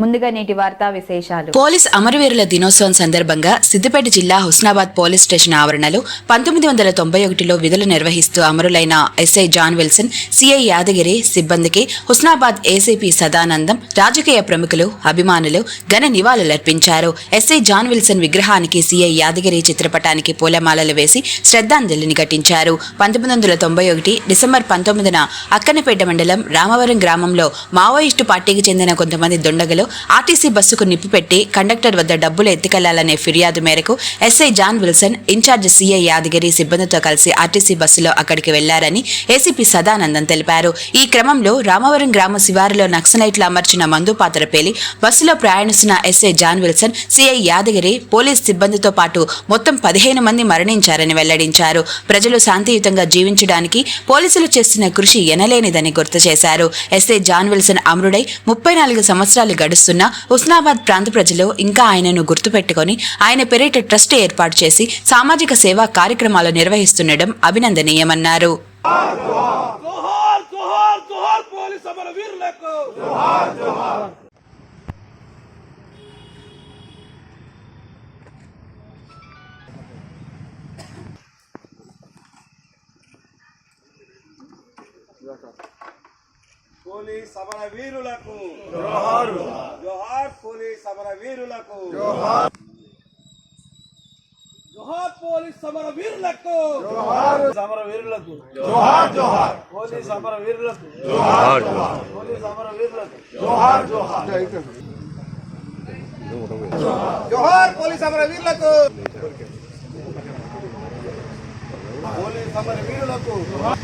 ముందుగా నేటి వార్తా విశేషాలు. పోలీస్ అమరవీరుల దినోత్సవం సందర్భంగా సిద్దిపేట జిల్లా హుస్నాబాద్ పోలీస్ స్టేషన్ ఆవరణలో పంతొమ్మిది వందల తొంభై ఒకటిలో విధులు నిర్వహిస్తూ అమరులైన SI John Wilson CI Yadagiri సిబ్బందికి హుస్నాబాద్ ఏసీపీ సదానందం రాజకీయ ప్రముఖులు అభిమానులు ఘన నివాళులర్పించారు ఎస్ఐ జాన్ విల్సన్ విగ్రహానికి సిఐ యాదగిరి చిత్రపటానికి పూలమాలలు వేసి శ్రద్ధాంజలిని ఘటించారు. పంతొమ్మిది వందల తొంభై ఒకటి డిసెంబర్ పంతొమ్మిదిన అక్కనపేట మండలం రామవరం గ్రామంలో మావోయిస్టు పార్టీకి చెందిన కొంతమంది దుండగలు ఆర్టీసీ బస్సుకు నిప్పు పెట్టి కండక్టర్ వద్ద డబ్బులు ఎత్తుకెళ్ళాలనే ఫిర్యాదు మేరకు SI John Wilson in-charge CI Yadagiri సిబ్బందితో కలిసి ఆర్టీసీ బస్సులో అక్కడికి వెళ్ళారని ఏసీపీ సదానందం తెలిపారు. ఈ క్రమంలో రామవరం గ్రామ శివారులో నక్సలైట్లు అమర్చిన మందు పాత్ర పేలి బస్సులో ప్రయాణిస్తున్న SI John Wilson CI Yadagiri police సిబ్బందితో పాటు మొత్తం పదిహేను మంది మరణించారని వెల్లడించారు. ప్రజలు శాంతియుతంగా జీవించడానికి పోలీసులు చేస్తున్న కృషి ఎనలేనిదని గుర్తు చేశారు. ఎస్ఐ జాన్ విల్సన్ అమరుడై ముప్పై నాలుగు సంవత్సరాలు గడుస్తున్న హుస్నాబాద్ ప్రాంత ప్రజలు ఇంకా ఆయనను గుర్తుపెట్టుకొని ఆయన పేరిట ట్రస్ట్ ఏర్పాటు చేసి సామాజిక సేవా కార్యక్రమాలు నిర్వహిస్తుండడం అభినందనీయమన్నారు. జోహార్ జోహార్ పోలీస్ సమర వీరులకు జోహార్ జోహార్ పోలీస్ సమర వీరులకు జోహార్ సమర వీరులకు జోహార్ జోహార్ పోలీస్ సమర వీరులకు జోహార్ జోహార్ పోలీస్ సమర వీరులకు జోహార్ జోహార్ జోహార్ పోలీస్ సమర వీరులకు పోలీస్ సమర వీరులకు జోహార్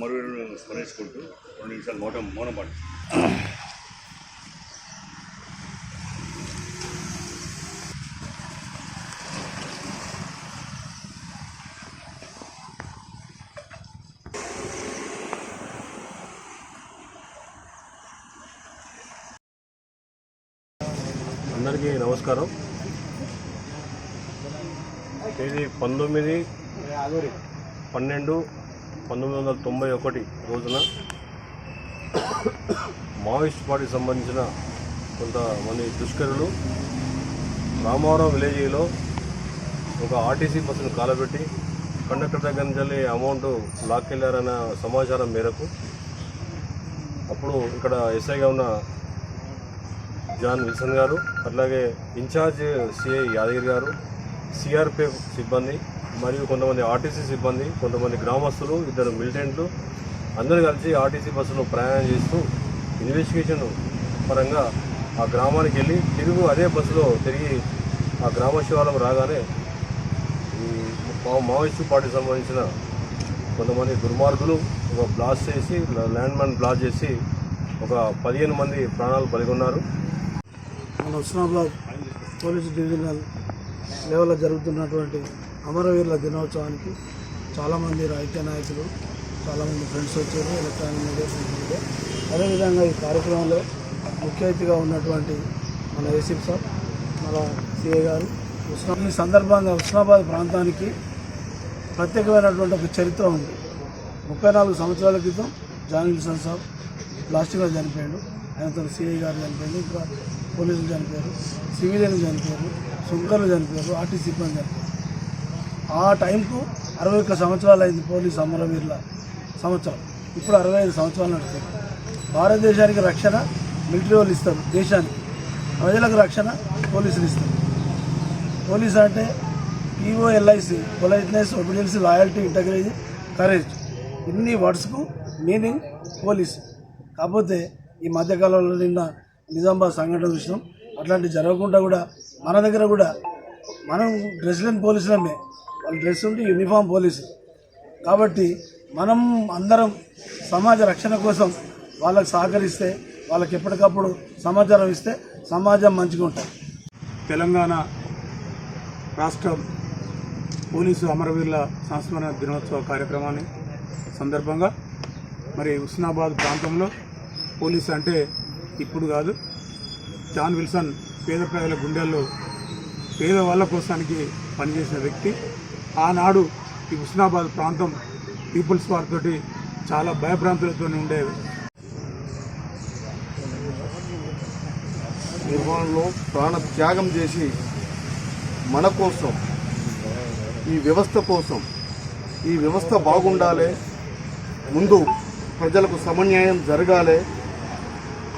అమరవీరులను స్మరించుకుంటూ రెండు నిమిషాలు మౌనం మౌనం పాటు అందరికీ నమస్కారం. ఇది పంతొమ్మిది పన్నెండు పంతొమ్మిది వందల తొంభై ఒకటి రోజున మావోయిస్ట్ పార్టీకి సంబంధించిన కొంతమంది దుష్కరులు రామవరం విలేజ్లో ఒక ఆర్టీసీ బస్సును కాలబెట్టి కండక్టర్ దగ్గర నుంచి అమౌంట్ లాక్కెళ్ళారన్న సమాచారం మేరకు అప్పుడు ఇక్కడ ఎస్ఐగా ఉన్న జాన్ విల్సన్ గారు అట్లాగే ఇన్ఛార్జ్ సిఐ యాదగిరి గారు సిఆర్పిఎఫ్ సిబ్బంది మరియు కొంతమంది ఆర్టీసీ సిబ్బంది కొంతమంది గ్రామస్తులు ఇద్దరు మిలిటెంట్లు అందరూ కలిసి ఆర్టీసీ బస్సులో ప్రయాణం చేస్తూ ఇన్వెస్టిగేషన్ పరంగా ఆ గ్రామానికి వెళ్ళి తిరుగు అదే బస్సులో తిరిగి ఆ గ్రామ శివాలకు రాగానే ఈ మా- మావోయిస్టు పార్టీకి సంబంధించిన కొంతమంది దుర్మార్గులు ఒక బ్లాస్ట్ చేసి ల్యాండ్ మైన్ బ్లాస్ట్ చేసి ఒక పదిహేను మంది ప్రాణాలు బలిగొన్నారు. మన హుస్నాబాద్ పోలీస్ డివిజనల్ లెవెల్లో జరుగుతున్నటువంటి అమరవీరుల దినోత్సవానికి చాలామంది ఐక్య నాయకులు చాలామంది ఫ్రెండ్స్ వచ్చారు ఎలక్ట్రానిక్ మీడియా అదేవిధంగా ఈ కార్యక్రమంలో ముఖ్య అతిథిగా ఉన్నటువంటి మన ఏసీపీ సార్ మన సిఏ గారు హుస్నా ఈ సందర్భంగా ఉస్మాబాద్ ప్రాంతానికి ప్రత్యేకమైనటువంటి ఒక చరిత్ర ఉంది. ముప్పై నాలుగు సంవత్సరాల క్రితం జాన్ విల్సన్ సాబ్ ప్లాస్టిక్లో చనిపోయాడు. ఆయనతో సిఐ గారు చనిపోయాడు ఇంకా పోలీసులు చనిపోయారు సివిలియన్లు చనిపోయారు సుంకర్లు చనిపోయారు ఆర్టీసీ సిబ్బంది చనిపోయారు. ఆ టైంకు అరవై ఒక్క సంవత్సరాలు అయింది పోలీస్ అమరవీరుల సంవత్సరం. ఇప్పుడు అరవై ఐదు సంవత్సరాలు నడుస్తుంది. భారతదేశానికి రక్షణ మిలిటరీ వాళ్ళు ఇస్తారు దేశానికి. ప్రజలకు రక్షణ పోలీసులు ఇస్తారు. పోలీస్ అంటే P O L I C politeness obedience loyalty integrity courage. ఇన్ని వర్డ్స్కు మీనింగ్ పోలీస్. కాకపోతే ఈ మధ్యకాలంలో నిన్న నిజామాబాద్ సంఘటన చూసినాం. అట్లాంటివి జరగకుండా కూడా మన దగ్గర కూడా మనం డ్రెస్ పోలీసులమే. వాళ్ళు డ్రెస్ ఉంటే యూనిఫామ్ పోలీసు. కాబట్టి మనం అందరం సమాజ రక్షణ కోసం వాళ్ళకి సహకరిస్తే వాళ్ళకి ఎప్పటికప్పుడు సమాచారం ఇస్తే సమాజం మంచిగా ఉంటుంది. తెలంగాణ రాష్ట్రం పోలీసు అమరవీరుల సంస్మరణ దినోత్సవ కార్యక్రమాన్ని సందర్భంగా మరి హుస్నాబాద్ ప్రాంతంలో పోలీసు అంటే ఇప్పుడు కాదు జాన్ విల్సన్ పేద ప్రజల గుండెల్లో పేదవాళ్ళ కోసానికి పనిచేసిన వ్యక్తి. ఆనాడు ఈ హుస్నాబాద్ ప్రాంతం పీపుల్స్ వార్ తోటి చాలా భయభ్రాంతులతో ఉండేవి నిర్మాణంలో ప్రాణ త్యాగం చేసి మన కోసం ఈ వ్యవస్థ కోసం ఈ వ్యవస్థ బాగుండాలి ముందు ప్రజలకు సమన్యాయం జరగాలి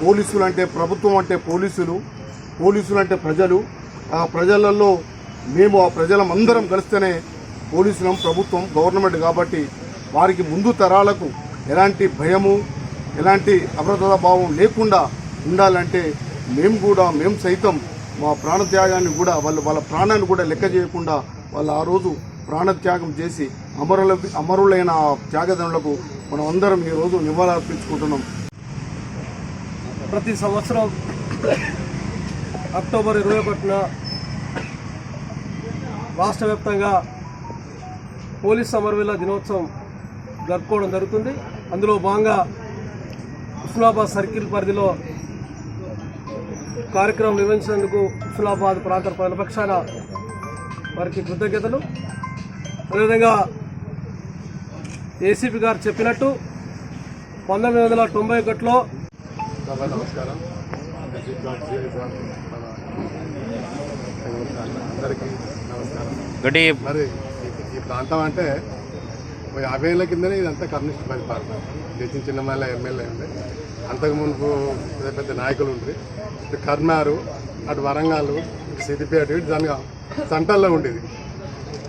పోలీసులు అంటే ప్రభుత్వం అంటే పోలీసులు పోలీసులు అంటే ప్రజలు ఆ ప్రజలలో మేము ఆ ప్రజలమందరం కలిస్తేనే పోలీసులం ప్రభుత్వం గవర్నమెంట్ కాబట్టి వారికి ముందు తరాలకు ఎలాంటి భయము ఎలాంటి అభద్రతా భావం లేకుండా ఉండాలంటే మేము కూడా మేము సైతం మా ప్రాణత్యాగాన్ని కూడా వాళ్ళు వాళ్ళ ప్రాణాన్ని కూడా లెక్క చేయకుండా వాళ్ళు ఆ రోజు ప్రాణత్యాగం చేసి అమరుల అమరులైన ఆ త్యాగదనులకు మనం అందరం ఈ రోజు నివాళులర్పించుకుంటున్నాం. ప్రతి సంవత్సరం అక్టోబర్ ఇరవై ఒకటిన రాష్ట్ర వ్యాప్తంగా పోలీస్ సమరవీల దినోత్సవం జరుపుకోవడం జరుగుతుంది. అందులో భాగంగా హుస్నాబాద్ సర్కిల్ పరిధిలో కార్యక్రమం నిర్వహించినందుకు హుస్నాబాద్ ప్రాంత ప్రజల పక్షాన వారికి కృతజ్ఞతలు. అదేవిధంగా ఏసీపీ గారు చెప్పినట్టు పంతొమ్మిది వందల తొంభై ఒకటిలో నమస్కారం. అందరికీ నమస్కారం. గడి మరి ఈ- ఈ ప్రాంతం అంటే యాభై ఏళ్ళ కిందనే ఇదంతా కమ్యూనిస్ట్ పరిపాలన చిన్న చిన్నమల్ల ఎమ్మెల్యే ఉండే అంతకు మునుపు పెద్ద పెద్ద నాయకులు ఉండ్రి. ఇటు కర్మారు అటు వరంగల్ ఇటు సిద్దిపేట ఇటు జనగా సంటల్లో ఉండేది.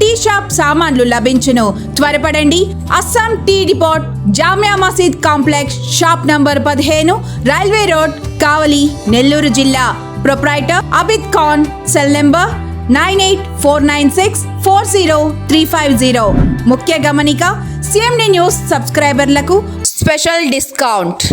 టీ షాప్ సామాన్లు లభించును. త్వరపడండి. Assam tea depot Jamia Masjid complex shop number పదిహేను రైల్వే రోడ్ కావలి నెల్లూరు జిల్లా. Proprietor Abid Khan cell number nine eight four nine six four zero three five zero. ముఖ్య గమనిక సిఎండి న్యూస్ సబ్స్క్రైబర్లకు స్పెషల్ డిస్కౌంట్.